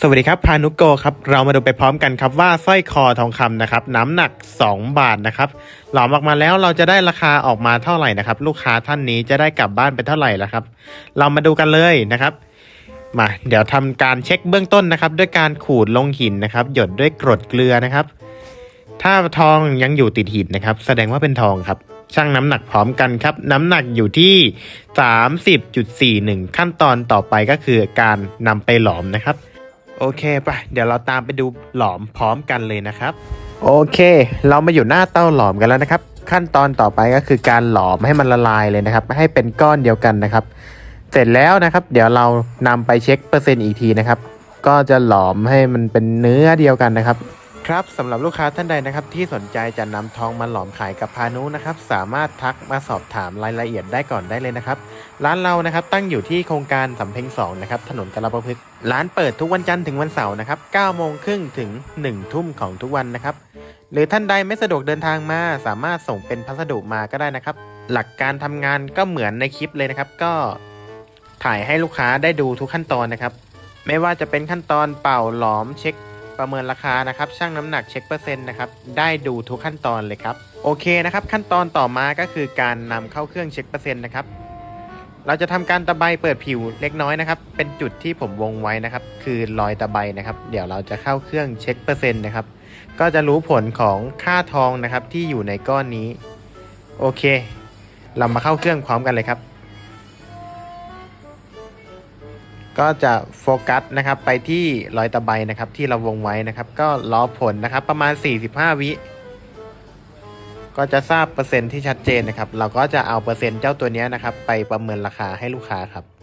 สวัสดีครับพานุโกครับเรามาดูไปพร้อมกันครับว่าสร้อยคอทองคำนะครับน้ำหนัก 2 บาทนะครับหลอมออกมาแล้วเราจะได้ราคาออกมาเท่าไหร่นะครับ ลูกค้าท่านนี้จะได้กลับบ้านไปเท่าไหร่แล้วครับ เรามาดูกันเลยนะครับ มาเดี๋ยวทำการเช็คเบื้องต้นนะครับ ด้วยการขูดลงหินนะครับ หยดด้วยกรดเกลือนะครับ ถ้าทองยังอยู่ติดหินนะครับ แสดงว่าเป็นทองครับชั่งน้ำหนักพร้อมกันครับ น้ำหนักอยู่ที่ 30.41 ขั้นตอนต่อไปก็คือการนำไปหลอมนะครับ โอเคปะเดี๋ยวเราตามไปดูหลอมพร้อมกันเลยนะครับ โอเค เรามาอยู่หน้าเต้าหลอมกันแล้วนะครับ ขั้นตอนต่อไปก็คือการหลอมให้มันละลายเลยนะครับ ให้เป็นก้อนเดียวกันนะครับ เสร็จแล้วนะครับ เดี๋ยวเรานำไปเช็คเปอร์เซ็นต์อีกทีนะครับ ก็จะหลอมให้มันเป็นเนื้อเดียวกันนะครับ ครับสำหรับลูกค้าท่านใดนะครับที่สนใจจะนำทองมาหลอมขายกับพานุนะครับ สามารถทักมาสอบถามรายละเอียดได้ก่อนได้เลยนะครับ ร้านเรานะครับตั้งอยู่ที่โครงการสำเพ็งสองนะครับถนนกระประพฤกษ์ร้านเปิดทุกวันจันทร์ถึงวันเสาร์นะครับ9โมงครึ่งถึง 1 ทุ่มของทุกวันนะครับ หรือท่านใดไม่สะดวกเดินทางมา สามารถส่งเป็นพัสดุมาก็ได้นะครับ หลักการทำงานก็เหมือนในคลิปเลยนะครับ ก็ถ่ายให้ลูกค้าได้ดูทุกขั้นตอนนะครับ ไม่ว่าจะเป็นขั้นตอนเป่าหลอมเช็ค ประเมินราคานะครับชั่งน้ำหนักเช็คเปอร์เซ็นต์นะครับได้ดูทุกขั้นตอนเลยครับโอเคนะครับขั้นตอนต่อมาก็คือการนำเข้าเครื่องเช็คเปอร์เซ็นต์นะครับเราจะทำการตะไบเปิดผิวเล็กน้อยนะครับ เป็นจุดที่ผมวงไว้นะครับ คือรอยตะไบนะครับ เดี๋ยวเราจะเข้าเครื่องเช็คเปอร์เซ็นต์นะครับ ก็จะรู้ผลของค่าทองนะครับที่อยู่ในก้อนนี้ โอเค เรามาเข้าเครื่องพร้อมกันเลยครับ ก็จะโฟกัสนะครับไปที่รอยตะไบนะครับที่เราวงไว้นะครับ ก็รอผลนะครับประมาณ 45 วิก็จะทราบเปอร์เซ็นต์ที่ชัดเจนนะครับ เราก็จะเอาเปอร์เซ็นต์เจ้าตัวนี้นะครับ ไปประเมินราคาให้ลูกค้าครับ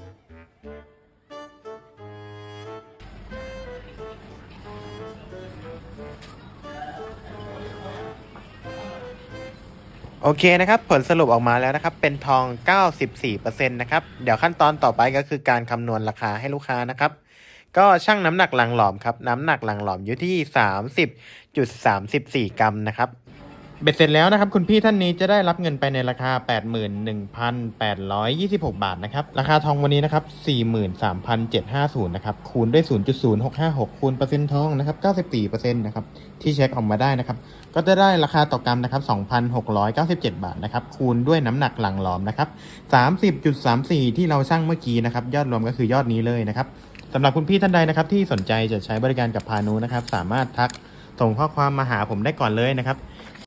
โอเคนะครับ ผลสรุปออกมาแล้วนะครับ เป็นทอง 94%นะครับ เดี๋ยวขั้นตอนต่อไปก็คือการคำนวณราคาให้ลูกค้านะครับ ก็ชั่งน้ำหนักหลังหลอมครับ น้ำหนักหลังหลอมอยู่ที่ 30.34 กรัมนะครับ เบ็ดเสร็จแล้วนะครับคุณพี่ท่านนี้จะได้รับเงินไปในราคา 81,826 บาทนะครับราคาทองวันนี้นะครับ 43,750 นะครับคูณด้วย 0.0656 คูณเปอร์เซ็นต์ทองนะครับ 94%นะครับที่เช็คออกมาได้นะครับก็จะได้ราคาต่อกรัมนะครับ 2,697 บาทนะครับคูณด้วยน้ำหนักหลังหลอมนะครับ 30.34 ที่เราชั่งเมื่อกี้นะครับยอดรวมก็คือยอดนี้เลยนะครับสำหรับคุณพี่ท่านใดนะครับที่สนใจจะใช้บริการกับพานุนะครับสามารถทักส่งข้อความมาหาผมได้ก่อนเลยนะครับ